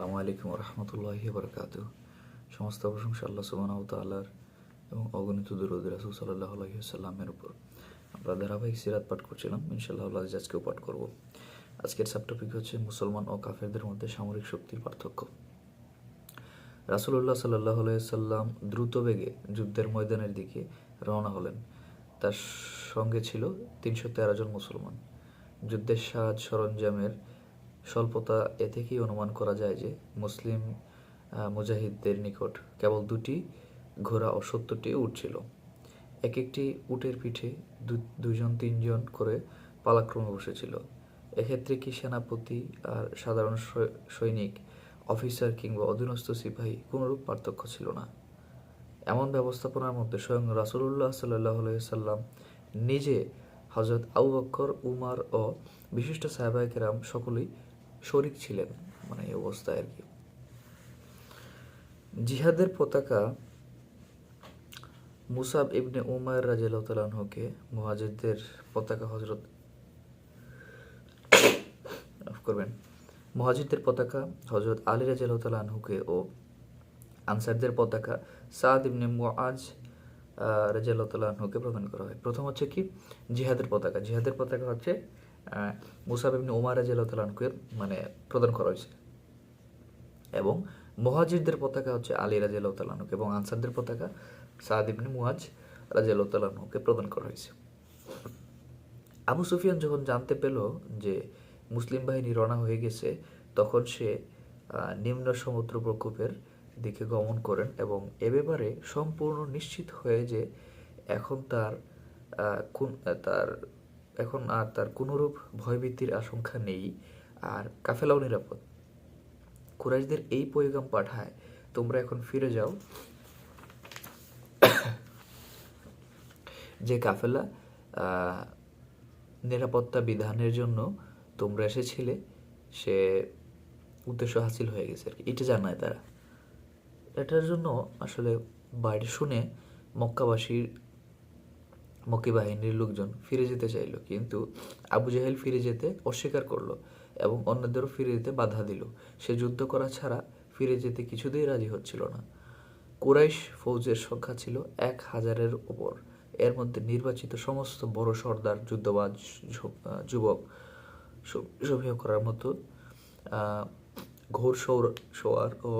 আসসালামু আলাইকুম রহমতুল্লাহি বরকাত সমস্ত প্রশংসা আল্লাহ সুবাহ তাল্লার এবং অগণিত দুরুদ রাসুল সাল্লাহ আলহিহাল্লামের উপর। আমরা ধারাবাহিক সিরাত পাঠ করছিলাম ইনশাল্লাহ আল্লাহ আজকেও পাঠ করব। আজকের সাব টপিক হচ্ছে মুসলমান ও কাফেরদের মধ্যে সামরিক শক্তির পার্থক্য। রাসুল্লাহ সাল্লাহ সাল্লাম দ্রুত বেগে যুদ্ধের ময়দানের দিকে রওনা হলেন। তার সঙ্গে ছিল তিনশো তেরো জন মুসলমান। যুদ্ধের সাজ সরঞ্জামের স্বল্পতা এ থেকেই অনুমান করা যায় যে মুসলিম মুজাহিদদের নিকট কেবল দুটি ঘোড়া ও সত্তরটি উট ছিল। এক একটি উটের পিঠে দুজন তিনজন করে পালাক্রমে বসেছিল। এক্ষেত্রে কি সেনাপতি আর সাধারণ সৈনিক, অফিসার কিংবা অধীনস্থ সিপাহী কোনোরূপ পার্থক্য ছিল না? এমন ব্যবস্থাপনার মধ্যে স্বয়ং রাসুলুল্লাহ সাল্লাহ সাল্লাম নিজে হজরত আবু বক্কর, উমার ও বিশিষ্ট সাহেবাইকেরাম সকলেই শরিক ছিলেন মানে এই অবস্থায় আর কি। জিহাদের পতাকা মুসাব ইবনে উমার রাজিয়ালকে মুহাজিরদের পতাকা হজরত করবেন, মুহাজিরদের পতাকা হজরত আলী রাজিয়ালকে ও আনসারদের পতাকা সাদ ইবনে মুআজ রাজিয়ালকে প্রদান করা হয়। প্রথম হচ্ছে কি? জিহাদের পতাকা। জিহাদের পতাকা হচ্ছে মুসাব ইবনে উমার রাজিয়ালকে মানে প্রদান করা হয়েছে। এবং মহাজিরদের পতাকা হচ্ছে আলী রাজিয়ালকে এবং আনসারদের পতাকা সাদ ইবনে মুআজ রাজিয়ালকে প্রদান করা হয়েছে। আবু সুফিয়ান যখন জানতে পেল যে মুসলিম বাহিনী রওনা হয়ে গেছে, তখন সে নিম্ন সমুদ্র প্রকোপের দিকে গমন করেন এবং এ ব্যাপারে সম্পূর্ণ নিশ্চিত হয়ে যে এখন তার তার এখন আর তার কোনোরূপ ভয়ভীতির আশঙ্কা নেই আর কাফেলাও নিরাপদ। কুরাইশদের এই পয়গাম পাঠায়, তোমরা এখন ফিরে যাও। যে কাফেলা নিরাপত্তা বিধানের জন্য তোমরা এসেছিলে, সে উদ্দেশ্য হাসিল হয়ে গেছে আর কি। এটা জানায় তারা। এটার জন্য আসলে বাইরে শুনে মক্কাবাসীর মক্কি বাহিনীর লোকজন ফিরে যেতে চাইলো, কিন্তু আবু জাহেল ফিরে যেতে অস্বীকার করল এবং অন্যদেরও ফিরে যেতে বাধা দিল। সে যুদ্ধ করা ছাড়া ফিরে যেতে কিছুতেই রাজি হচ্ছিল না। কুরাইশ ফৌজের সংখ্যা ছিল এক হাজারের ওপর এর মধ্যে নির্বাচিত সমস্ত বড় সর্দার, যুদ্ধবাজ যুবক সভ্য করার মতো ঘোর সৌর সোয়ার ও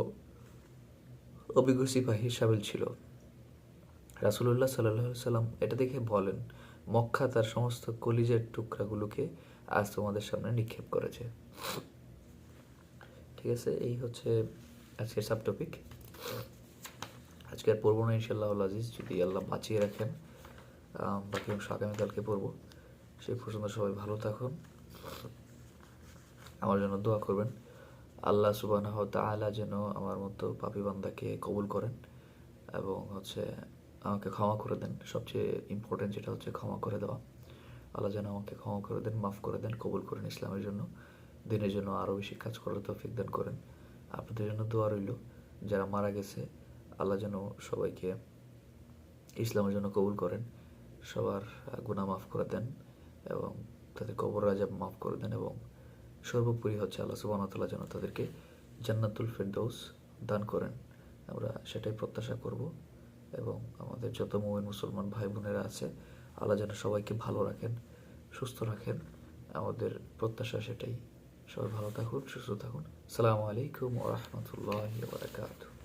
অভিজ্ঞ সিপাহী সামিল ছিল। রাসুলুল্লাহ সাল্লাহ সাল্লাম এটা দেখে বলেন, মক্কা তার সমস্ত কলিজের টুকরাগুলোকে আজ তোমাদের সামনে নিক্ষেপ করেছে। ঠিক আছে, এই হচ্ছে আজকের সাব টপিক আজকে আর পড়ব না ইনশাল্লাহ আজিজ, যদি আল্লাহ বাঁচিয়ে রাখেন বাকি অংশ আগামীকালকে পড়ব। সেই পর্যন্ত সবাই ভালো থাকুন। আমার জন্য দোয়া করবেন। আল্লাহ সুবাহ তাআলা যেন আমার মতো পাপি বান্দাকে কবুল করেন এবং হচ্ছে আমাকে ক্ষমা করে দেন। সবচেয়ে ইম্পর্টেন্ট যেটা হচ্ছে ক্ষমা করে দেওয়া। আল্লাহ যেন আমাকে ক্ষমা করে দেন, মাফ করে দেন, কবুল করেন ইসলামের জন্য। দিনের জন্য আরও বেশি কাজ করার তৌফিক দান করেন। আপনাদের জন্য দোয়া রইল। যারা মারা গেছে, আল্লাহ যেন সবাইকে ইসলামের জন্য কবুল করেন। সবার গুনাহ মাফ করে দেন এবং তাদের কবর রাজাব মাফ করে দেন এবং সর্বোপরি হচ্ছে আল্লাহ সুবাহতাল্লাহ যেন তাদেরকে জান্নাতুল ফেরদৌস দান করেন। আমরা সেটাই প্রত্যাশা করব। এবং আমাদের যত মোমেন মুসলমান ভাই বোনেরা আছে, আল্লাহ যেন সবাইকে ভালো রাখেন, সুস্থ রাখেন। আমাদের প্রত্যাশা সেটাই। সবাই ভালো থাকুন, সুস্থ থাকুন। সালামু আলাইকুম ওরহমতুল্লাহ বারকাতুহ।